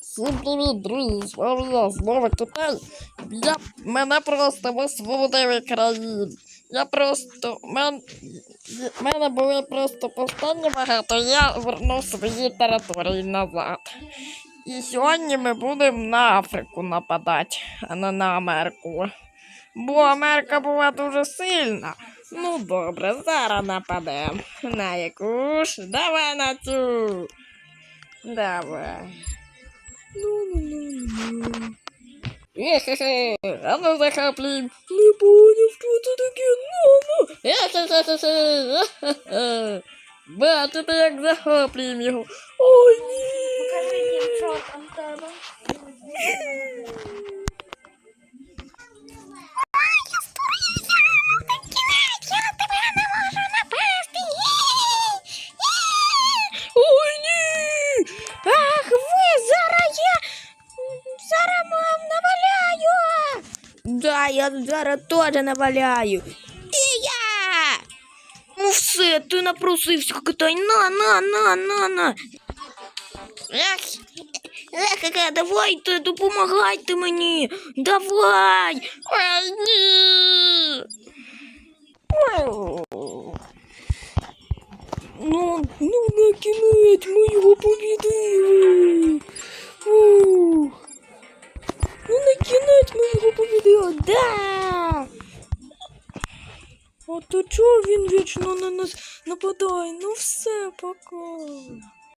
Всім привіт, друзі, з вами я знову Китай. Я мене просто висвободили країн. Я просто мен, мене були просто повстання багато, я вернув свої території назад. І сьогодні ми будемо на Африку нападати, а не на Америку. Бо Америка була дуже сильна. Ну добре, зараз нападемо. На яку ж? Давай на цю. Давай. Ну-ну-ну-ну. Хе-хе-хе, а ну захоплім. Не понял, что це такие. ну-ну. Хе-хе-хе-хе, Ха-ха. Бачите, як захоплюємо його. Ой, ні. Покажи, що там тебе. Да, я зараз теж наваляю. І я. Ну все, ти напросився, китай. На, на, на, на, на. Ех, ех, ех, давайте, допомагайте мені. Давай. Ой, ні. Ой. Ну, ну, на кінець ми його побідили. Його От чого він вічно на нас нападає? Ну все, пока.